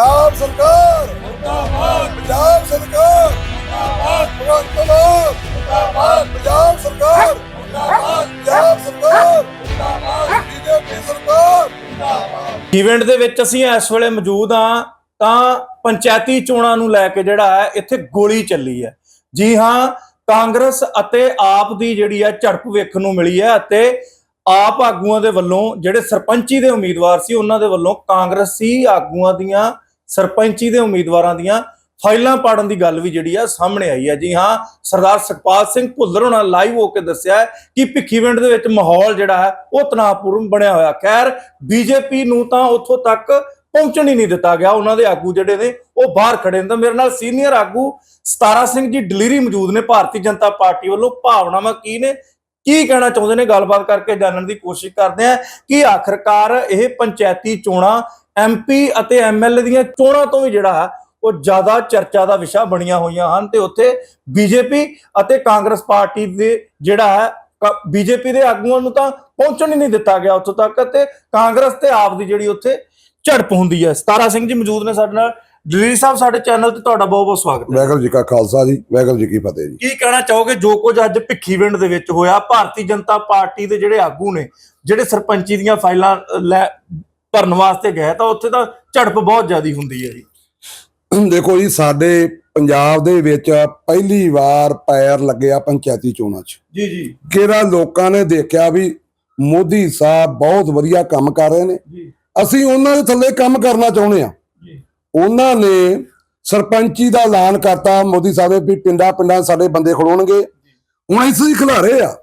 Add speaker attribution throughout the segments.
Speaker 1: ਪੰਜਾਬ ਸਰਕਾਰ ਮੁਰਦਾਬਾਦ। ਪੰਜਾਬ ਸਰਕਾਰ ਮੁਰਦਾਬਾਦ। ਭਗਵੰਤ ਮਾਨ ਮੁਰਦਾਬਾਦ। ਪੰਜਾਬ ਸਰਕਾਰ ਮੁਰਦਾਬਾਦ। ਪੰਜਾਬ ਸਰਕਾਰ ਮੁਰਦਾਬਾਦ। ਬੀਜੇਪੀ ਸਰਕਾਰ।
Speaker 2: ਇਵੈਂਟ ਦੇ ਵਿੱਚ ਅਸੀਂ ਇਸ ਵੇਲੇ ਮੌਜੂਦ ਹਾਂ ਤਾਂ ਪੰਚਾਇਤੀ ਚੋਣਾਂ ਨੂੰ ਲੈ ਕੇ ਜਿਹੜਾ ਹੈ ਇੱਥੇ ਗੋਲੀ ਚੱਲੀ ਹੈ। ਜੀ ਹਾਂ ਕਾਂਗਰਸ ਅਤੇ ਆਪ ਦੀ ਜਿਹੜੀ ਹੈ ਝੜਪ ਵੇਖਣ ਨੂੰ ਮਿਲੀ ਹੈ ਅਤੇ ਆਪ ਆਗੂਆਂ ਦੇ ਵੱਲੋਂ ਜਿਹੜੇ ਸਰਪੰਚੀ ਦੇ ਉਮੀਦਵਾਰ ਸੀ ਉਹਨਾਂ ਦੇ ਵੱਲੋਂ ਕਾਂਗਰਸੀ ਆਗੂਆਂ ਦੀਆਂ ਸਰਪੰਚੀ ਦੇ ਉਮੀਦਵਾਰਾਂ ਦੀਆਂ ਫਾਈਲਾਂ ਪਾੜਨ ਦੀ ਗੱਲ ਵੀ ਜਿਹੜੀ ਆ ਸਾਹਮਣੇ ਆਈ ਹੈ ਜੀ ਹਾਂ, ਸਰਦਾਰ ਸੁਖਪਾਲ ਸਿੰਘ ਭੁੱਲਰ ਹੋਣਾ ਲਾਈਵ ਹੋ ਕੇ ਦੱਸਿਆ ਹੈ ਕਿ ਭਿੱਖੀਵਿੰਡ ਦੇ ਵਿੱਚ ਮਾਹੌਲ ਜਿਹੜਾ ਹੈ, ਉਹ ਤਣਾਅਪੂਰਨ ਬਣਿਆ ਹੋਇਆ। ਖੈਰ, ਬੀਜੇਪੀ ਨੂੰ ਤਾਂ ਉੱਥੋਂ ਤੱਕ ਪਹੁੰਚਣ ਹੀ ਨਹੀਂ ਦਿੱਤਾ ਗਿਆ। ਉਹਨਾਂ ਦੇ ਆਗੂ ਜਿਹੜੇ ਨੇ, ਉਹ ਬਾਹਰ ਖੜੇ ਨੇ। ਤਾਂ ਮੇਰੇ ਨਾਲ ਸੀਨੀਅਰ ਆਗੂ ਸਤਾਰਾ ਸਿੰਘ ਜੀ ਡਲੀਰੀ ਮੌਜੂਦ ਨੇ। ਭਾਰਤੀ ਜਨਤਾ ਪਾਰਟੀ ਵੱਲੋਂ ਭਾਵਨਾਵਾਂ ਕੀ ਨੇ? ਕੀ ਕਹਿਣਾ ਚਾਹੁੰਦੇ ਨੇ? ਗੱਲਬਾਤ ਕਰਕੇ ਜਾਣਨ ਦੀ ਕੋਸ਼ਿਸ਼ ਕਰਦੇ ਆ ਕਿ ਆਖਰਕਾਰ ਇਹ ਪੰਚਾਇਤੀ ਚੋਣਾਂ ਐਮਪੀ ਅਤੇ ਐਮਐਲਏ ਦੀਆਂ ਚੋਣਾਂ ਤੋਂ ਵੀ ਜਿਹੜਾ ਹੈ, ਉਹ ਜ਼ਿਆਦਾ ਚਰਚਾ ਦਾ ਵਿਸ਼ਾ ਬਣੀਆਂ ਹੋਈਆਂ ਹਨ ਤੇ ਉੱਥੇ ਬੀਜੇਪੀ ਅਤੇ ਕਾਂਗਰਸ ਪਾਰਟੀ ਦੇ ਜਿਹੜਾ ਹੈ ਬੀਜੇਪੀ ਦੇ ਆਗੂਆਂ ਨੂੰ ਤਾਂ ਪਹੁੰਚਣ ਹੀ ਨਹੀਂ ਦਿੱਤਾ ਗਿਆ ਉੱਥੋਂ ਤੱਕ ਤੇ ਕਾਂਗਰਸ ਤੇ ਆਪ ਦੀ ਜਿਹੜੀ ਉੱਥੇ ਝੜਪ ਹੁੰਦੀ ਹੈ। ਸਤਾਰਾ ਸਿੰਘ ਜੀ ਮੌਜੂਦ ਨੇ ਸਾਡੇ ਨਾਲ। ਦਲੀਲ ਸਾਹਿਬ ਸਾਡੇ ਚੈਨਲ ਤੇ ਤੁਹਾਡਾ ਬਹੁਤ ਬਹੁਤ ਸਵਾਗਤ ਹੈ।
Speaker 3: ਵਾਹਿਗੁਰੂ ਜੀ ਕਾ ਖਾਲਸਾ ਜੀ ਵਾਹਿਗੁਰੂ ਜੀ ਕੀ ਫਤਿਹ ਜੀ।
Speaker 2: ਕੀ ਕਹਿਣਾ ਚਾਹੋਗੇ? ਜੋ ਕੁਝ ਅੱਜ ਭਿੱਖੀਵਿੰਡ ਦੇ ਵਿੱਚ ਹੋਇਆ ਭਾਰਤੀ ਜਨਤਾ ਪਾਰਟੀ ਦੇ ਜਿਹੜੇ ਆਗੂ ਨੇ ਜਿਹੜੇ ਸਰਪੰਚੀ ਦੀਆਂ ਫਾਈਲਾਂ ਲੈ ਭਰਨ ਵਾਸਤੇ ਗਏ ਤਾਂ ਉੱਥੇ ਤਾਂ ਝੜਪ ਬਹੁਤ ਜ਼ਿਆਦੀ ਹੁੰਦੀ ਹੈ ਜੀ।
Speaker 3: ਦੇਖੋ ਜੀ ਸਾਡੇ ਪੰਜਾਬ ਦੇ ਵਿੱਚ ਪਹਿਲੀ ਵਾਰ ਪੈਰ ਲੱਗਿਆ ਪੰਚਾਇਤੀ ਚੋਣਾਂ 'ਚ।
Speaker 2: ਜੀ ਜੀ।
Speaker 3: ਕਿਹੜਾ ਲੋਕਾਂ ਨੇ ਦੇਖਿਆ ਵੀ ਮੋਦੀ ਸਾਹਿਬ ਬਹੁਤ ਵਧੀਆ ਕੰਮ ਕਰ ਰਹੇ ਨੇ।
Speaker 2: ਜੀ।
Speaker 3: ਅਸੀਂ ਉਹਨਾਂ ਦੇ ਥੱਲੇ ਕੰਮ ਕਰਨਾ ਚਾਹੁੰਦੇ ਆ ਉਹਨਾਂ ਨੇ ਸਰਪੰਚੀ ਦਾ ਐਲਾਨ ਕਰਤਾ ਮੋਦੀ ਸਾਹਿਬ ਨੇ ਵੀ ਪਿੰਡਾਂ ਪਿੰਡਾਂ ਸਾਡੇ ਬੰਦੇ ਖੜੋਣਗੇ। ਹੁਣ ਅਸੀਂ ਖਿਲਾਰੇ ਆ।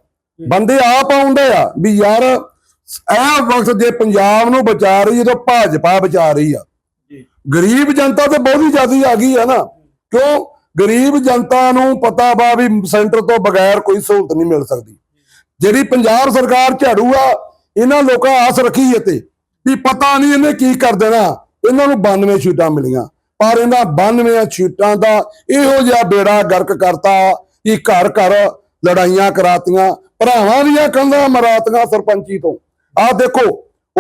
Speaker 3: ਬੰਦੇ ਆਪ ਆਉਂਦੇ ਆ ਵੀ ਯਾਰ ਇਹ ਵਕਤ ਜੇ ਪੰਜਾਬ ਨੂੰ ਬਚਾ ਰਹੀ ਹੈ ਤਾਂ ਭਾਜਪਾ ਬਚਾ ਰਹੀ ਆ। ਗਰੀਬ ਜਨਤਾ ਤੇ ਬਹੁਤੀ ਜ਼ਿਆਦੀ ਆ ਗਈ ਹੈ ਨਾ। ਕਿਉਂ? ਗਰੀਬ ਜਨਤਾ ਨੂੰ ਪਤਾ ਵਾ ਵੀ ਸੈਂਟਰ ਤੋਂ ਬਗੈਰ ਕੋਈ ਸਹੂਲਤ ਨਹੀਂ ਮਿਲ ਸਕਦੀ। ਜਿਹੜੀ ਪੰਜਾਬ ਸਰਕਾਰ ਝਾੜੂ ਆ ਇਹਨਾਂ ਲੋਕਾਂ ਆਸ ਰੱਖੀ ਹੈ ਤੇ। ਵੀ ਪਤਾ ਨਹੀਂ ਇਹਨੇ ਕੀ ਕਰ ਦੇਣਾ। ਇਹਨਾਂ ਨੂੰ 92 ਸੀਟਾਂ ਮਿਲੀਆਂ। ਪਰ ਇਹਨਾਂ 92 ਸੀਟਾਂ ਦਾ ਇਹੋ ਜਿਹਾ ਬੇੜਾ ਗਰਕ ਕਰਤਾ ਕਿ ਘਰ ਘਰ ਲੜਾਈਆਂ ਕਰਾਤੀਆਂ, ਭਰਾਵਾਂ ਦੀਆਂ ਕੰਧਾਂ ਮਰਾਤੀਆਂ ਸਰਪੰਚੀ ਤੋਂ। ਆਹ ਦੇਖੋ,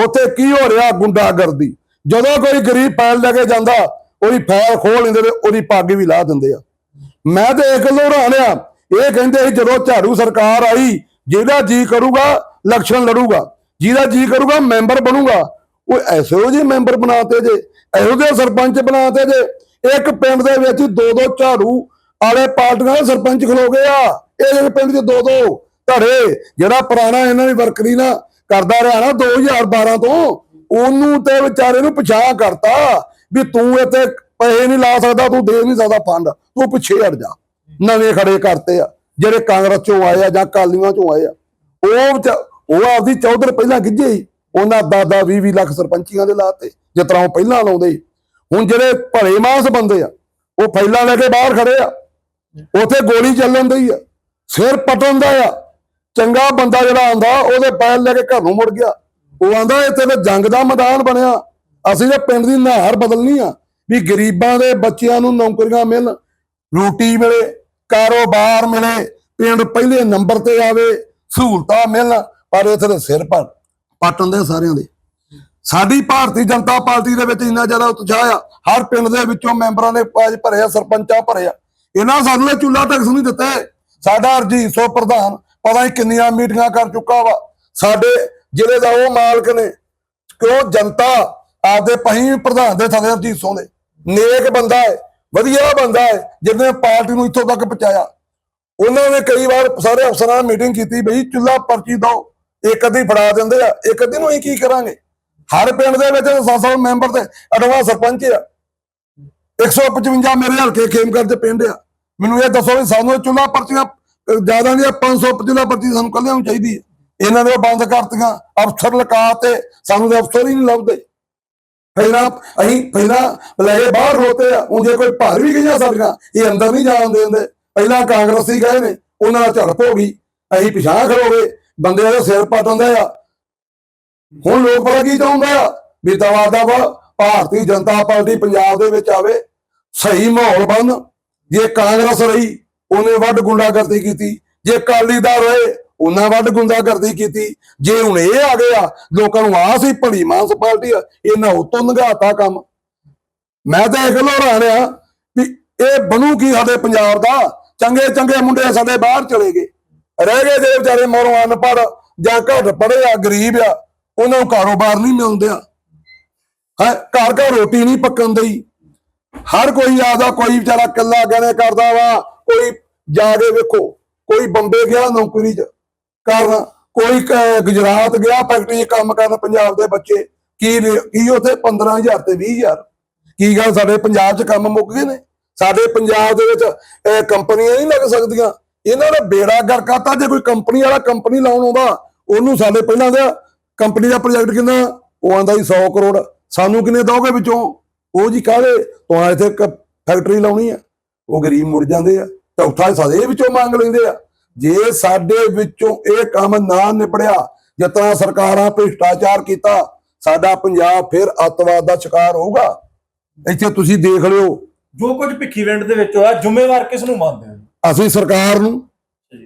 Speaker 3: ਉੱਥੇ ਕੀ ਹੋ ਰਿਹਾ ਗੁੰਡਾਗਰਦੀ। ਜਦੋਂ ਕੋਈ ਗਰੀਬ ਪੈਲ ਲੈ ਕੇ ਜਾਂਦਾ, ਉਹਦੀ ਫੈਲ ਖੋਲ ਲੈਂਦੇ ਤੇ ਉਹਦੀ ਪੱਗ ਵੀ ਲਾ ਦਿੰਦੇ ਆ। ਮੈਂ ਤੇ ਇੱਕ ਗੱਲੋਂ ਇਹ ਕਹਿੰਦੇ ਸੀ ਜਦੋਂ ਝਾੜੂ ਸਰਕਾਰ ਆਈ, ਜਿਹਦਾ ਜੀ ਕਰੂਗਾ ਇਲੈਕਸ਼ਨ ਲੜੂਗਾ। ਜਿਹਦਾ ਜੀ ਕਰੂਗਾ, ਮੈਂਬਰ ਬਣੂਗਾ। ਉਹ ਐਸੋ ਹੋ ਜਿਹੇ ਮੈਂਬਰ ਬਣਾਤੇ ਜੇ, ਇਹੋ ਜਿਹੇ ਸਰਪੰਚ ਬਣਾਤੇ ਜੇ, ਇੱਕ ਪਿੰਡ ਦੇ ਵਿੱਚ ਦੋ ਦੋ ਝਾੜੂ ਵਾਲੇ ਪਾਰਟੀਆਂ ਦੇ ਸਰਪੰਚ ਖਲੋ ਗਏ ਆ। ਇਹ ਜਿਹੜੇ ਪਿੰਡ 'ਚ ਦੋ ਦੋ ਧੜੇ, ਜਿਹੜਾ ਪੁਰਾਣਾ ਇਹਨਾਂ ਦੀ ਵਰਕਰੀ ਨਾ ਕਰਦਾ ਰਿਹਾ ਨਾ 2012 ਤੋਂ, ਉਹਨੂੰ ਤੇ ਵਿਚਾਰੇ ਨੂੰ ਪਛਾਣ ਕਰਤਾ ਵੀ ਤੂੰ ਇੱਥੇ ਪੈਸੇ ਨਹੀਂ ਲਾ ਸਕਦਾ, ਤੂੰ ਦੇ ਨਹੀਂ ਸਕਦਾ ਫੰਡ, ਤੂੰ ਪਿੱਛੇ ਹਟ ਜਾ। ਨਵੇਂ ਖੜੇ ਕਰਤੇ ਆ, ਜਿਹੜੇ ਕਾਂਗਰਸ ਚੋਂ ਆਏ ਆ ਜਾਂ ਕਾਲੀਆਂ ਚੋਂ ਆਏ ਆ। ਉਹ ਵਿਚਾ- ਉਹ ਆਪਦੀ ਚੌਧਰ ਪਹਿਲਾਂ ਗਿੱਝੇ ਸੀ। ਉਹਨਾਂ ਦਾਦਾ 20 20 ਲੱਖ ਸਰਪੰਚੀਆਂ ਦੇ ਲਾਤੇ, ਜਿਸ ਤਰ੍ਹਾਂ ਉਹ ਪਹਿਲਾਂ ਲਾਉਂਦੇ। ਹੁਣ ਜਿਹੜੇ ਭਲੇ ਮਾਸ ਬੰਦੇ ਆ, ਉਹ ਫੈਲਾ ਲੈ ਕੇ ਬਾਹਰ ਖੜੇ ਆ। ਉਥੇ ਗੋਲੀ ਚੱਲਣ ਦੀ ਆ, ਸਿਰ ਪਟਣ ਦਾ ਆ। ਚੰਗਾ ਬੰਦਾ ਜਿਹੜਾ ਆਂਦਾ ਉਹਦੇ ਪੈਰ ਲੈ ਕੇ ਘਰ ਨੂੰ ਮੁੜ ਗਿਆ। ਉਹ ਆਂਦਾ, ਇੱਥੇ ਤਾਂ ਜੰਗ ਦਾ ਮੈਦਾਨ ਬਣਿਆ। ਅਸੀਂ ਤਾਂ ਪਿੰਡ ਦੀ ਨਹਿਰ ਬਦਲਣੀ ਆ, ਵੀ ਗਰੀਬਾਂ ਦੇ ਬੱਚਿਆਂ ਨੂੰ ਨੌਕਰੀਆਂ ਮਿਲਣ। ਰੋਟੀ ਮਿਲੇ, ਕਾਰੋਬਾਰ ਮਿਲੇ, ਪਿੰਡ ਪਹਿਲੇ ਨੰਬਰ ਤੇ ਆਵੇ, ਸਹੂਲਤਾਂ ਮਿਲਣ, ਪਰ ਇੱਥੇ ਤਾਂ ਸਿਰ ਪਰ ਪਟਣ ਦੇ ਸਾਰਿਆਂ ਦੇ। ਸਾਡੀ ਭਾਰਤੀ ਜਨਤਾ ਪਾਰਟੀ ਦੇ ਵਿੱਚ ਇੰਨਾ ਜ਼ਿਆਦਾ ਉਤਸ਼ਾਹ ਆ, ਹਰ ਪਿੰਡ ਦੇ ਵਿੱਚੋਂ ਮੈਂਬਰਾਂ ਨੇ ਪਾਜ ਭਰਿਆ ਸਰਪੰਚਾਂ ਭਰਿਆ ਇਹਨਾਂ ਸਾਨੂੰ ਨੇ ਚੁੱਲਾ ਟੈਕਸ ਨਹੀਂ ਦਿੱਤਾ ਹੈ। ਸਾਡਾ ਅਰਜੀਤ ਸੋ ਪ੍ਰਧਾਨ ਪਤਾ ਨਹੀਂ ਕਿੰਨੀਆਂ ਮੀਟਿੰਗਾਂ ਕਰ ਚੁੱਕਾ ਵਾ। ਸਾਡੇ ਜ਼ਿਲ੍ਹੇ ਦਾ ਉਹ ਮਾਲਕ ਨੇ ਕਿਉਂ ਜਨਤਾ ਆਪਦੇ ਪਹੀਂ ਪ੍ਰਧਾਨ ਦੇ ਥੱਲੇ ਅਰਜੀਤ ਸੋ ਦੇ। ਨੇਕ ਬੰਦਾ ਹੈ, ਵਧੀਆ ਬੰਦਾ ਹੈ, ਜਿਹਨੇ ਪਾਰਟੀ ਨੂੰ ਇੱਥੋਂ ਤੱਕ ਪਹੁੰਚਾਇਆ। ਉਹਨਾਂ ਨੇ ਕਈ ਵਾਰ ਸਾਰੇ ਅਫਸਰਾਂ ਨਾਲ ਮੀਟਿੰਗ ਕੀਤੀ, ਬਈ ਚੁੱਲਾ ਪਰਚੀ ਦਿਓ। ਇੱਕ ਅੱਧੀ ਫੜਾ ਦਿੰਦੇ ਆ, ਇੱਕ ਅੱਧੀ ਨੂੰ ਅਸੀਂ ਕੀ ਕਰਾਂਗੇ? ਹਰ ਪਿੰਡ ਦੇ ਵਿੱਚ 700 ਮੈਂਬਰ ਤੇ ਅਠਵਾ ਸਰਪੰਚ ਆ। 155 ਮੇਰੇ ਹਲਕੇ ਖੇਮਕਰ ਦੇ ਪਿੰਡ ਆ। ਮੈਨੂੰ ਇਹ ਦੱਸੋ ਵੀ ਸਾਨੂੰ ਚੁੱਲਾ ਪਰਚੀਆਂ, ਜ਼ਿਆਦਾ ਨਹੀਂ 500 ਚੁੱਲਾ ਪਰਚੀ ਸਾਨੂੰ ਕੱਲਿਆਂ ਨੂੰ ਚਾਹੀਦੀ ਹੈ ਇਹਨਾਂ ਨੇ ਬੰਦ ਕਰਤੀਆਂ, ਅਫਸਰ ਲਗਾ ਤੇ ਸਾਨੂੰ ਤੇ ਅਫਸਰ ਹੀ ਨਹੀਂ ਲੱਭਦੇ। ਪਹਿਲਾਂ ਅਸੀਂ ਪਹਿਲਾਂ ਲੈ ਬਾਹਰ ਰੋਤੇ ਆ, ਹੁਣ ਜੇ ਕੋਈ ਭਰ ਵੀ ਗਈਆਂ ਸਾਡੀਆਂ, ਇਹ ਅੰਦਰ ਨਹੀਂ ਜਾਣ ਦਿੰਦੇ। ਪਹਿਲਾਂ ਕਾਂਗਰਸੀ ਗਏ ਨੇ, ਉਹਨਾਂ ਦਾ ਝੜਪ ਹੋ ਗਈ। ਅਸੀਂ ਪਿਛਾਂ ਖਲੋਗੇ ਬੰਦੇ ਦੇ ਸਿਰ ਪਟਉਂਦੇ ਆ। ਹੁਣ ਲੋਕ ਪਤਾ ਕੀ ਚਾਹੁੰਦੇ ਆ? ਵੀ ਦਵਾ ਵਾ ਭਾਰਤੀ ਜਨਤਾ ਪਾਰਟੀ ਪੰਜਾਬ ਦੇ ਵਿੱਚ ਆਵੇ, ਸਹੀ ਮਾਹੌਲ ਬਣ, ਜੇ ਕਾਂਗਰਸ ਰਹੀ, ਉਹਨੇ ਵੱਡ ਗੁੰਡਾਗਰਦੀ ਕੀਤੀ। ਜੇ ਅਕਾਲੀ ਦਲ ਰਹੇ, ਉਹਨਾਂ ਵੱਡ ਗੁੰਡਾਗਰਦੀ ਕੀਤੀ। ਜੇ ਹੁਣ ਇਹ ਆ ਗਏ ਆ ਲੋਕਾਂ ਨੂੰ ਆਸ ਹੀ ਭਲੀ ਮਾਨਸ ਪਾਰਟੀ ਆ ਇਹਨਾਂ ਉਤੋਂ ਨਗਾਤਾ ਕੰਮ। ਮੈਂ ਤਾਂ ਇਹ ਗੱਲ ਹੈਰਾਨ ਆ ਵੀ ਇਹ ਬਣੂ ਕੀ ਸਾਡੇ ਪੰਜਾਬ ਦਾ? ਚੰਗੇ ਚੰਗੇ ਮੁੰਡੇ ਸਾਡੇ ਬਾਹਰ ਚਲੇ ਗਏ। ਰਹਿ ਗਏ ਜਿਹੜੇ ਵਿਚਾਰੇ ਮਰੋਂ ਅਨਪੜ੍ਹ ਜਾਂ ਘੱਟ ਪੜ੍ਹੇ ਆ, ਗਰੀਬ ਆ, ਉਹਨਾਂ ਨੂੰ ਕਾਰੋਬਾਰ ਨਹੀਂ ਮਿਲਦਿਆ ਹੈ, ਘਰ ਘਰ ਰੋਟੀ ਨਹੀਂ ਪੱਕਣ ਦਈ। ਹਰ ਕੋਈ ਆਦਾ ਕੋਈ ਵਿਚਾਰਾ ਕੱਲਾ ਗਹਿਣੇ ਕਰਦਾ ਵਾ, ਕੋਈ ਜਾ ਕੇ ਵੇਖੋ, ਕੋਈ ਬੰਬੇ ਗਿਆ ਨੌਕਰੀ ਚ। ਕਰਨ ਕੋਈ ਗੁਜਰਾਤ ਗਿਆ, ਫੈਕਟਰੀ 'ਚ ਕੰਮ ਕਰਨ ਪੰਜਾਬ ਦੇ ਬੱਚੇ। ਕੀ ਨੇ- ਕੀ ਉਥੇ 15000 ਤੇ 20000 ਕੀ ਗੱਲ, ਸਾਡੇ ਪੰਜਾਬ 'ਚ ਕੰਮ ਮੁੱਕ ਗਏ ਨੇ? ਸਾਡੇ ਪੰਜਾਬ ਦੇ ਵਿੱਚ ਕੰਪਨੀਆਂ ਨਹੀਂ ਲੱਗ ਸਕਦੀਆਂ। ਇਹਨਾਂ ਦਾ ਬੇੜਾ ਗਰਕਾਤਾ ਜੇ ਕੋਈ ਕੰਪਨੀ ਵਾਲਾ ਕੰਪਨੀ ਲਾਉਣ ਆਉਂਦਾ, ਉਹਨੂੰ ਸਾਡੇ ਪਹਿਲਾਂ ਦਾ ਕੰਪਨੀ ਦਾ ਪ੍ਰੋਜੈਕਟ ਕਿੰਨਾ? ਉਹ ਆਂਦਾ ਜੀ 100 ਕਰੋੜ। ਸਾਨੂੰ ਕਿੰਨੇ ਦੋਗੇ ਵਿੱਚੋਂ? ਉਹ ਜੀ ਕਾਹਦੇ? ਤੁਹਾਂ ਇੱਥੇ ਫੈਕਟਰੀ ਲਾਉਣੀ ਆ। ਉਹ ਗਰੀਬ ਮੁੜ ਜਾਂਦੇ ਆ। ਚੌਥਾ ਹਿੱਸਾ ਇਹ ਵਿੱਚੋਂ ਮੰਗ ਲੈਂਦੇ ਆ। ਜੇ ਸਾਡੇ ਵਿੱਚੋਂ ਇਹ ਕੰਮ ਨਾ ਨਿਬੜਿਆ ਜਿਤਨਾ ਸਰਕਾਰਾਂ ਭ੍ਰਿਸ਼ਟਾਚਾਰ ਕੀਤਾ, ਸਾਡਾ ਪੰਜਾਬ ਫਿਰ ਅੱਤਵਾਦ ਦਾ ਸ਼ਿਕਾਰ ਹੋਊਗਾ। ਇੱਥੇ ਤੁਸੀਂ ਦੇਖ ਲਿਓ।
Speaker 2: ਜੋ ਕੁਝ ਭਿੱਖੀਵਿੰਡ ਦੇ ਵਿੱਚ ਹੋਇਆ, ਜ਼ਿੰਮੇਵਾਰ ਕਿਸ ਨੂੰ ਮੰਨਦੇ
Speaker 3: ਅਸੀਂ ਸਰਕਾਰ ਨੂੰ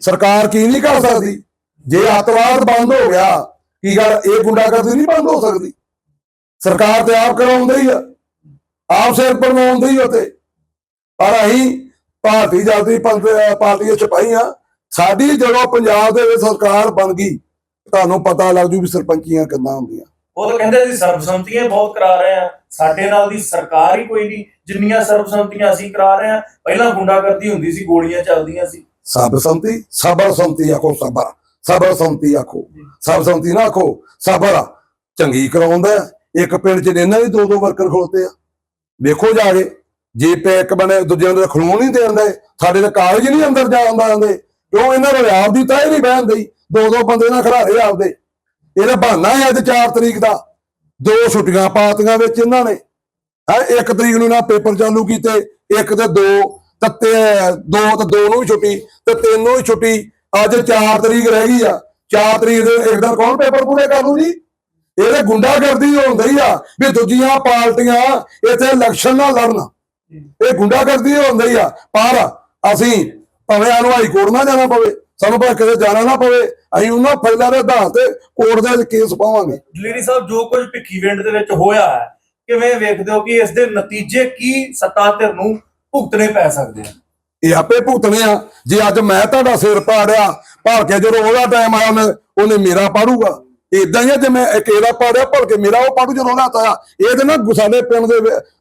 Speaker 3: ਸਰਕਾਰ ਕੀ ਨਹੀਂ ਕਰ ਸਕਦੀ? ਜੇ ਅੱਤਵਾਦ ਬੰਦ ਹੋ ਗਿਆ ਕੀ ਗੱਲ? ਇਹ ਗੁੰਡਾਗਰਦੀ ਨਹੀਂ ਬੰਦ ਹੋ ਸਕਦੀ? ਸਰਕਾਰ ਤੇ ਆਪ ਕਰਾਉਂਦੀ ਹੀ ਆ। ਆਪ ਸਿਰ ਬਣਵਾਉਂਦੀ ਹੀ ਉਤੇ। ਪਰ ਅਸੀਂ ਭਾਰਤੀ ਜਨਤਾ ਪੰਥ ਪਾਰਟੀ ਦੇ ਸਿਪਾਹੀਆਂ ਸਾਡੀ ਜਦੋਂ ਪੰਜਾਬ ਦੇ ਵਿੱਚ ਸਰਕਾਰ ਬਣ ਗਈ ਤੁਹਾਨੂੰ ਪਤਾ ਲੱਗ ਜੂ ਵੀ ਸਰਪੰਚੀਆਂ ਕਿੰਨਾ ਹੁੰਦੀਆਂ।
Speaker 2: ਉਹ ਤਾਂ ਕਹਿੰਦੇ ਅਸੀਂ ਸਰਬਸੰਮਤੀਆਂ ਬਹੁਤ ਕਰਾ ਰਹੇ ਆ। ਸਾਡੇ ਨਾਲ ਦੀ ਸਰਕਾਰ ਹੀ ਕੋਈ ਨਹੀਂ। ਜਿੰਨੀਆਂ ਸਰਬਸੰਮਤੀਆਂ ਅਸੀਂ ਕਰਾ ਰਹੇ ਆ ਪਹਿਲਾਂ ਗੁੰਡਾਗਰਦੀ ਹੁੰਦੀ ਸੀ ਗੋਲੀਆਂ ਚੱਲਦੀਆਂ ਸੀ।
Speaker 3: ਸਬਰ ਸੰਤੀ ਸਬਰ ਸੰਤੀ ਆਖੋ ਸਬਰ। ਸਬਰ ਸੰਤੀ ਆਖੋ। ਸਬਰ ਸੰਤੀ ਨਾ ਆਖੋ ਸਬਰ ਚੰਗੀ ਕਰਾਉਂਦਾ ਹੈ। ਇੱਕ ਪਿੰਡ ਚ ਇਹਨਾਂ ਵੀ ਦੋ ਦੋ ਵਰਕਰ ਖਲੋਤੇ ਆ। ਵੇਖੋ ਜਾ ਕੇ ਜੇ ਪੇ ਇੱਕ ਬਣੇ ਦੂਜਿਆਂ ਦੇ ਖਲੋਣ ਨਹੀਂ ਦੇਂਦੇ ਸਾਡੇ ਦੇ ਕਾਗਜ਼ ਨਹੀਂ ਅੰਦਰ ਜਾਣ ਦਿੰਦੇ ਕਿਉਂ ਇਹਨਾਂ ਦੇ ਆਪ ਦੀ ਤਾਂ ਇਹ ਨਹੀਂ ਬਹਿਣ ਦਈ? ਦੋ ਦੋ ਬੰਦੇ ਨਾਲ ਖੜਾਰੇ ਆਪਦੇ ਇਹਦਾ ਬਹਾਨਾ ਹੈ ਅੱਜ 4 ਤਰੀਕ ਦਾ। ਦੋ ਛੁੱਟੀਆਂ ਪਾਤੀਆਂ ਵਿੱਚ ਇਹਨਾਂ ਨੇ। ਹੈ, ਇੱਕ ਤਰੀਕ ਨੂੰ ਨਾ ਪੇਪਰ ਚਾਲੂ ਕੀਤੇ, ਇੱਕ ਤੇ ਦੋ ਤੇ ਦੋ ਤੇ ਦੋ ਨੂੰ ਵੀ ਛੁੱਟੀ, ਤੇ ਤਿੰਨ ਨੂੰ ਵੀ ਛੁੱਟੀ, ਅੱਜ 4 ਤਰੀਕ ਰਹਿ ਗਈ ਆ। 4 ਤਰੀਕ ਦੇ ਇੱਕ ਦਿਨ ਕੌਣ ਪੇਪਰ ਪੂਰੇ ਕਰ ਲੂ ਜੀ? ਇਹਦੇ ਗੁੰਡਾਗਰਦੀ ਹੁੰਦੀ ਆ ਵੀ ਦੂਜੀਆਂ ਪਾਰਟੀਆਂ ਇੱਥੇ ਇਲੈਕਸ਼ਨ ਨਾ ਲੜਨ। ਇਹ ਗੁੰਡਾਗਰਦੀ ਹੁੰਦੀ ਆ। ਪਰ ਅਸੀਂ ਭਾਵੇਂ ਸਾਨੂੰ ਹਾਈ ਕੋਰਟ ਨਾ ਜਾਣਾ ਪਵੇ, ਸਾਨੂੰ ਭਾਵੇਂ ਕਿਤੇ ਜਾਣਾ ਨਾ ਪਵੇ, ਅਸੀਂ ਉਹਨਾਂ ਫੈਲਾਂ ਦੇ ਆਧਾਰ ਤੇ ਕੋਰਟ ਦੇ ਕੇਸ ਪਾਵਾਂਗੇ।
Speaker 2: ਦਲੇਰੀ ਸਾਹਿਬ, ਜੋ ਕੁਝ ਭਿੱਖੀਵਿੰਡ ਦੇ ਵਿੱਚ ਹੋਇਆ ਹੈ ਕਿਵੇਂ ਵੇਖਦੇ ਹੋ ਕਿ ਇਸ ਦੇ ਨਤੀਜੇ ਕੀ ਸੱਤਾ ਧਿਰ ਨੂੰ ਭੁਗਤਣੇ ਪੈ ਸਕਦੇ ਆ?
Speaker 3: ਇਹ ਆਪੇ ਭੁਗਤਣੇ ਆ। ਜੇ ਅੱਜ ਮੈਂ ਤੁਹਾਡਾ ਸਿਰ ਪਾੜਿਆ ਭਾਲ ਕੇ ਜਦੋਂ ਉਹਦਾ ਟਾਈਮ ਆਇਆ ਉਹਨੇ ਉਹਨੇ ਮੇਰਾ ਪਾੜੂਗਾ। ਇਦਾਂ ਹੀ ਆ ਜੇ ਮੈਂ ਇੱਕ ਇਹਦਾ ਪਾੜਿਆ ਭਲ ਕੇ ਮੇਰਾ ਉਹ ਪਾੜੂ ਜਦੋਂ ਉਹਦਾ ਤਾਇਆ ਇਹ ਤੇ ਨਾ ਗੁਸਾਲੇ ਪਿੰਡ ਦੇ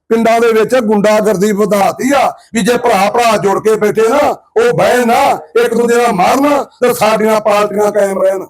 Speaker 3: ਪਿੰਡਾਂ ਦੇ ਵਿੱਚ ਗੁੰਡਾਗਰਦੀ ਵਧਾਤੀ ਆ ਵੀ ਜੇ ਭਰਾ ਭਰਾ ਜੁੜ ਕੇ ਬੈਠੇ ਨਾ ਉਹ ਬਹਿ ਨਾ ਇੱਕ ਦੂਜੇ ਨਾਲ ਮਾਰਨ ਤੇ ਸਾਡੀਆਂ ਪਾਰਟੀਆਂ ਕਾਇਮ ਰਹਿਣ।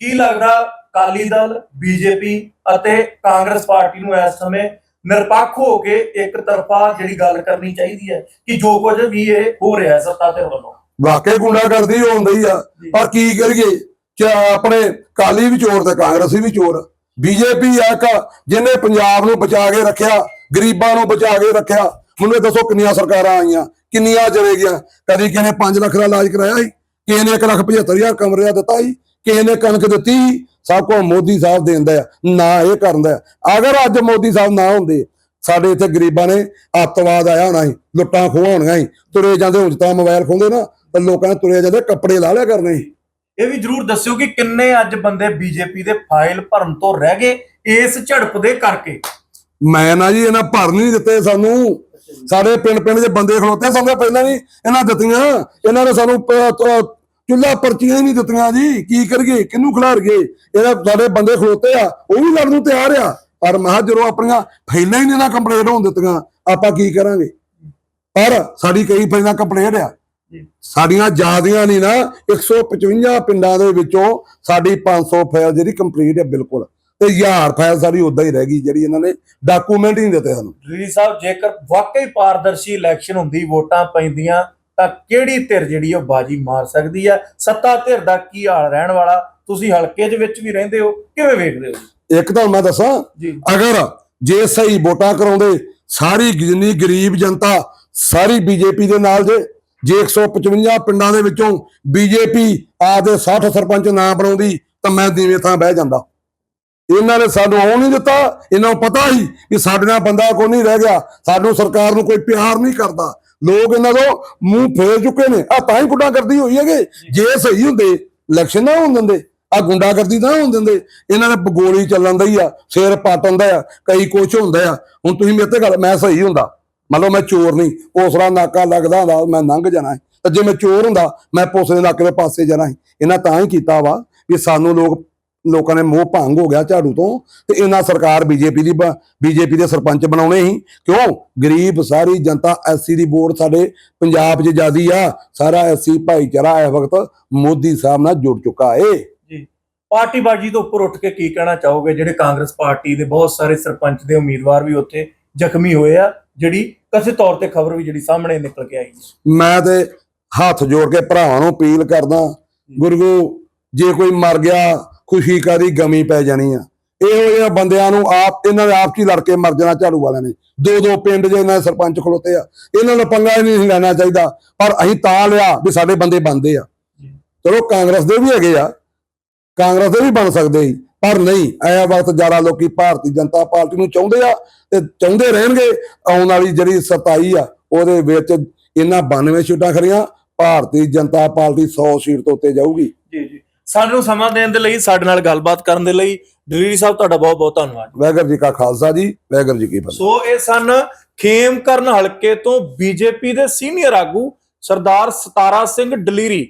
Speaker 2: ਕੀ ਲੱਗਦਾ ਕਾਲੀ ਦਲ ਬੀਜੇਪੀ ਅਤੇ ਕਾਂਗਰਸ ਪਾਰਟੀ ਨੂੰ ਇਸ ਸਮੇਂ ਨਿਰਪੱਖ ਹੋ ਕੇ ਇੱਕ ਤਰਫਾ ਜਿਹੜੀ ਗੱਲ ਕਰਨੀ ਚਾਹੀਦੀ ਹੈ ਕਿ ਜੋ ਕੁਝ ਵੀ ਇਹ ਹੋ ਰਿਹਾ ਹੈ ਸੱਤਾ ਧਿਰ ਵੱਲੋਂ।
Speaker 3: ਵਾਕਈ ਗੁੰਡਾਗਰਦੀ ਹੁੰਦੀ ਆ। ਪਰ ਕੀ ਕਰੀਏ? ਕਿ ਆਪਣੇ ਕਾਲੀ ਵੀ ਚੋਰ ਤੇ ਕਾਂਗਰਸੀ ਵੀ ਚੋਰ। ਬੀਜੇਪੀ ਆ ਇੱਕ ਜਿਹਨੇ ਪੰਜਾਬ ਨੂੰ ਬਚਾ ਕੇ ਰੱਖਿਆ ਗਰੀਬਾਂ ਨੂੰ ਬਚਾ ਕੇ ਰੱਖਿਆ। ਮੈਨੂੰ ਇਹ ਦੱਸੋ ਕਿੰਨੀਆਂ ਸਰਕਾਰਾਂ ਆਈਆਂ ਕਿੰਨੀਆਂ ਚਲੇ ਗਿਆ ਕਦੀ ਕਿਸੇ ਨੇ 5 ਲੱਖ ਦਾ ਇਲਾਜ ਕਰਾਇਆ ਸੀ? ਕਿਸੇ ਨੇ 1 ਲੱਖ 75000 ਕਮਰਿਆ ਦਿੱਤਾ ਸੀ? ਕਿਸੇ ਨੇ ਕਣਕ ਦਿੱਤੀ। ਸਭ ਕੁਝ ਮੋਦੀ ਸਾਹਿਬ ਦੇਂਦਾ ਨਾ ਇਹ ਕਰਦਾ। ਅਗਰ ਅੱਜ ਮੋਦੀ ਸਾਹਿਬ ਨਾ ਹੁੰਦੇ ਸਾਡੇ ਇੱਥੇ ਗਰੀਬਾਂ ਨੇ ਅੱਤਵਾਦ ਆਇਆ ਹੋਣਾ ਸੀ ਲੁੱਟਾਂ ਖੋਹਾਂ ਹੋਣੀਆਂ ਸੀ ਤੁਰੇ ਜਾਂਦੇ ਹੁਣ ਤਾਂ ਮੋਬਾਈਲ ਖੋਂਦੇ ਨਾ ਤਾਂ ਲੋਕਾਂ ਨੇ ਤੁਰੇ ਜਾਂਦੇ ਕੱਪੜੇ ਲਾ ਲਿਆ ਕਰਨੇ ਸੀ।
Speaker 2: ਇਹ ਵੀ ਜਰੂਰ ਦੱਸਿਓ ਕਿ ਕਿੰਨੇ ਅੱਜ ਬੰਦੇ ਬੀਜੇਪੀ ਦੇ ਫਾਈਲ ਭਰਨ ਤੋਂ ਰਹਿ ਗਏ ਇਸ ਝੜਪ ਦੇ ਕਰਕੇ।
Speaker 3: ਮੈਂ ਨਾ ਜੀ ਇਹਨਾਂ ਭਰ ਨਹੀਂ ਦਿੱਤੇ ਸਾਨੂੰ। ਸਾਡੇ ਪਿੰਡ ਪਿੰਡ ਦੇ ਬੰਦੇ ਖਲੋਤੇ ਸਾਨੂੰ ਪਹਿਲਾਂ ਨਹੀਂ ਇਹਨਾਂ ਦਿੱਤੀਆਂ। ਇਹਨਾਂ ਨੇ ਸਾਨੂੰ ਚੁੱਲ੍ਹਾ ਪਰਚੀਆਂ ਹੀ ਨਹੀਂ ਦਿੱਤੀਆਂ ਜੀ। ਕੀ ਕਰੀਏ? ਕਿਹਨੂੰ ਖਿਲਾਰੀਏ? ਇਹਦਾ ਸਾਡੇ ਬੰਦੇ ਖਲੋਤੇ ਆ। ਉਹ ਵੀ ਲੜਨ ਨੂੰ ਤਿਆਰ ਆ। ਪਰ ਮਹਾ ਜਦੋਂ ਆਪਣੀਆਂ ਫਾਈਲਾਂ ਹੀ ਨਹੀਂ ਨਾ ਕੰਪਲੀਟ ਹੋਣ ਦਿੱਤੀਆਂ ਆਪਾਂ ਕੀ ਕਰਾਂਗੇ? ਪਰ ਸਾਡੀ ਕਈ ਫਾਈਲਾਂ ਕੰਪਲੀਟ ਆ। ਸਾਡੀਆਂ ਜਿਆਦੀਆਂ ਨਹੀਂ ਨਾ 155 ਪਿੰਡਾਂ ਦੇ ਵਿੱਚੋਂ ਸਾਡੀ 500 ਫਾਈਲ ਜਿਹੜੀ ਕੰਪਲੀਟ ਹੈ ਬਿਲਕੁਲ। ਤੇ 1000 ਫਾਈਲ ਸਾਡੀ ਉਦਾਂ ਹੀ ਰਹਿ ਗਈ ਜਿਹੜੀ ਇਹਨਾਂ ਨੇ ਡਾਕੂਮੈਂਟ ਹੀ ਨਹੀਂ ਦਿੱਤੇ ਸਾਨੂੰ।
Speaker 2: ਜੀ ਸਾਹਿਬ ਜੇਕਰ ਵਾਕਈ ਪਾਰਦਰਸ਼ੀ ਇਲੈਕਸ਼ਨ ਹੁੰਦੀ ਵੋਟਾਂ ਪੈਂਦੀਆਂ ਤਾਂ ਕਿਹੜੀ ਧਿਰ ਜਿਹੜੀ ਉਹ ਬਾਜੀ ਮਾਰ ਸਕਦੀ ਹੈ ਸੱਤਾ ਧਿਰ ਦਾ ਕੀ ਹਾਲ ਰਹਿਣ ਵਾਲਾ? ਤੁਸੀਂ ਹਲਕੇ ਦੇ ਵਿੱਚ ਵੀ ਰਹਿੰਦੇ ਹੋ ਕਿਵੇਂ ਵੇਖਦੇ ਹੋ
Speaker 3: ਇੱਕ ਤਾਂ ਮੈਂ ਦੱਸਾਂ
Speaker 2: ਜੀ।
Speaker 3: ਅਗਰ ਜੇ ਸਹੀ ਵੋਟਾਂ ਕਰਾਉਂਦੇ ਸਾਰੀ ਜਿੰਨੀ ਗਰੀਬ ਜਨਤਾ ਸਾਰੀ ਬੀਜੇਪੀ ਦੇ ਨਾਲ ਜੇ ਜੇ 155 ਪਿੰਡਾਂ ਦੇ ਵਿੱਚੋਂ ਬੀਜੇਪੀ ਆਪਦੇ 60 ਸਰਪੰਚ ਨਾ ਬਣਾਉਂਦੀ ਤਾਂ ਮੈਂ ਦੀਵੇਂ ਥਾਂ ਬਹਿ ਜਾਂਦਾ। ਇਹਨਾਂ ਨੇ ਸਾਨੂੰ ਆਉਣ ਨਹੀਂ ਦਿੱਤਾ ਇਹਨਾਂ ਨੂੰ ਪਤਾ ਹੀ ਕਿ ਸਾਡੇ ਨਾਲ ਬੰਦਾ ਕੋਈ ਨਹੀਂ ਰਹਿ ਗਿਆ ਸਾਨੂੰ ਸਰਕਾਰ ਨੂੰ ਕੋਈ ਪਿਆਰ ਨਹੀਂ ਕਰਦਾ। ਲੋਕ ਇਹਨਾਂ ਤੋਂ ਮੂੰਹ ਫੇਰ ਚੁੱਕੇ ਨੇ। ਆ ਤਾਂ ਹੀ ਗੁੱਡਾ ਕਰਦੀ ਹੋਈ ਹੈਗੇ। ਜੇ। ਸਹੀ ਹੁੰਦੇ ਇਲੈਕਸ਼ਨ ਨਾ ਹੋਣ ਦਿੰਦੇ ਆ ਗੁੰਡਾਗਰਦੀ ਤਾਂ ਹੋਣ ਦਿੰਦੇ। ਇਹਨਾਂ ਦੇ ਗੋਲੀ ਚੱਲਣ ਦੀ ਆ ਸਿਰ ਪੱਟ ਹੁੰਦਾ ਆ ਕਈ ਕੁਛ ਹੁੰਦਾ ਆ। ਹੁਣ ਤੁਸੀਂ ਮੇਰੇ ਤੇ ਗੱਲ ਮੈਂ ਸਹੀ ਹੁੰਦਾ। ਮੰਨ ਲਓ ਮੈਂ ਚੋਰ ਨਹੀਂ ਉਸਰਾ ਨਾਕਾ ਲੱਗਦਾ ਹੁੰਦਾ ਮੈਂ ਲੰਘ ਜਾਣਾ ਹੈ। ਤੇ ਜੇ ਮੈਂ ਚੋਰ ਹੁੰਦਾ ਮੈਂ ਪੁਲਿਸ ਦੇ ਨਾਕੇ ਦੇ ਪਾਸੇ ਜਾਣਾ ਇਹਨਾਂ ਤਾਂ ਹੀ ਕੀਤਾ ਵਾ ਵੀ ਸਾਨੂੰ ਲੋਕ ਲੋਕਾਂ ਨੇ ਮੋਹ ਭੰਗ ਹੋ ਗਿਆ ਝਾੜੂ ਤੋਂ ਤੇ ਇਹਨਾਂ ਸਰਕਾਰ ਬੀਜੇਪੀ ਦੀ ਬੀਜੇਪੀ ਦੇ ਸਰਪੰਚ ਬਣਾਉਣੇ ਸੀ। ਕਿਉਂ? ਗਰੀਬ ਸਾਰੀ ਜਨਤਾ ਐਸਸੀ ਦੀ ਵੋਟ ਸਾਡੇ ਪੰਜਾਬ 'ਚ ਜਿਆਦੀ ਆ। ਸਾਰਾ ਐਸਸੀ ਭਾਈਚਾਰਾ ਇਸ ਵਕਤ ਮੋਦੀ ਸਾਹਿਬ ਨਾਲ ਜੁੜ ਚੁੱਕਾ ਏ।
Speaker 2: ਜੀ। ਪਾਰਟੀਬਾਜੀ ਤੋਂ ਉੱਪਰ ਉੱਠ ਕੇ ਕੀ ਕਹਿਣਾ ਚਾਹੋਗੇ? ਜਿਹੜੇ ਕਾਂਗਰਸ ਪਾਰਟੀ ਦੇ ਬਹੁਤ ਸਾਰੇ ਸਰਪੰਚ ਦੇ ਉਮੀਦਵਾਰ ਵੀ ਉੱਥੇ ਜ਼ਖਮੀ ਹੋਏ ਆ ਜਿਹੜੀ ਕਥੇ ਤੌਰ ਤੇ ਖਬਰ ਵੀ ਜਿਹੜੀ ਸਾਹਮਣੇ ਨਿਕਲ ਕੇ ਆਈ ਹੈ
Speaker 3: ਮੈਂ ਤੇ ਹੱਥ ਜੋੜ ਕੇ ਭਰਾਵਾਂ ਨੂੰ ਅਪੀਲ ਕਰਦਾ ਗੁਰੂ ਜੇ ਕੋਈ ਮਰ ਗਿਆ ਖੁਸ਼ੀ ਕਾਦੀ ਗਮੀ ਪੈ ਜਾਣੀ ਆ। ਇਹੋ ਜਿਹੇ ਬੰਦਿਆਂ ਨੂੰ ਆਪ, ਇਹਨਾਂ ਦੇ ਆਪ 'ਚ ਹੀ ਲੜ ਕੇ ਮਰ ਜਾਣਾ ਝਾੜੂ ਵਾਲਿਆਂ ਨੇ। ਦੋ ਦੋ ਪਿੰਡ ਜੇ ਇਹਨਾਂ ਸਰਪੰਚ ਖਲੋਤੇ ਆ, ਇਹਨਾਂ ਨੂੰ ਪੰਗਾ ਨਹੀਂ ਲੈਣਾ ਚਾਹੀਦਾ। ਪਰ ਅਸੀਂ ਤਾਂ ਲਿਆ ਵੀ ਸਾਡੇ ਬੰਦੇ ਬੰਦੇ ਆ। ਚਲੋ ਕਾਂਗਰਸ ਦੇ ਵੀ ਹੈਗੇ ਆ। ਕਾਂਗਰਸ ਦੇ ਵੀ ਬਣ ਸਕਦੇ ਸੀ, ਪਰ ਨਹੀਂ। ਐ ਵਕਤ ਜ਼ਿਆਦਾ ਲੋਕੀ ਭਾਰਤੀ ਜਨਤਾ ਪਾਰਟੀ ਨੂੰ ਚਾਹੁੰਦੇ ਆ ਤੇ ਚਾਹੁੰਦੇ ਰਹਿਣਗੇ। ਆਉਣ ਵਾਲੀ ਜਿਹੜੀ 27 ਆ, ਉਹਦੇ ਵਿੱਚ ਇਹਨਾਂ 92 ਸੀਟਾਂ ਖੜੀਆਂ ਭਾਰਤੀ ਜਨਤਾ ਪਾਰਟੀ 100 ਸੀਟ ਤੋਂ ਉੱਤੇ ਜਾਊਗੀ।
Speaker 2: ਜੀ ਜੀ। ਸਾਨੂੰ ਸਮਾਂ ਦੇਣ ਦੇ ਲਈ ਸਾਡੇ ਨਾਲ ਗੱਲਬਾਤ ਕਰਨ ਦੇ ਲਈ ਡਿਲੀਵਰੀ ਸਾਹਿਬ ਤੁਹਾਡਾ ਬਹੁਤ ਬਹੁਤ ਧੰਨਵਾਦ।
Speaker 3: ਵਾਹਿਗੁਰੂ ਜੀ ਕਾ ਖਾਲਸਾ ਜੀ ਵਾਹਿਗੁਰੂ ਜੀ ਕੀ ਫਤਿਹ।
Speaker 2: ਸੋ ਇਹ ਸਨ ਖੇਮਕਰਨ ਹਲਕੇ ਤੋਂ ਬੀਜੇਪੀ ਦੇ ਸੀਨੀਅਰ ਆਗੂ ਸਰਦਾਰ ਸਤਾਰਾ ਸਿੰਘ ਡਲੀਰੀ।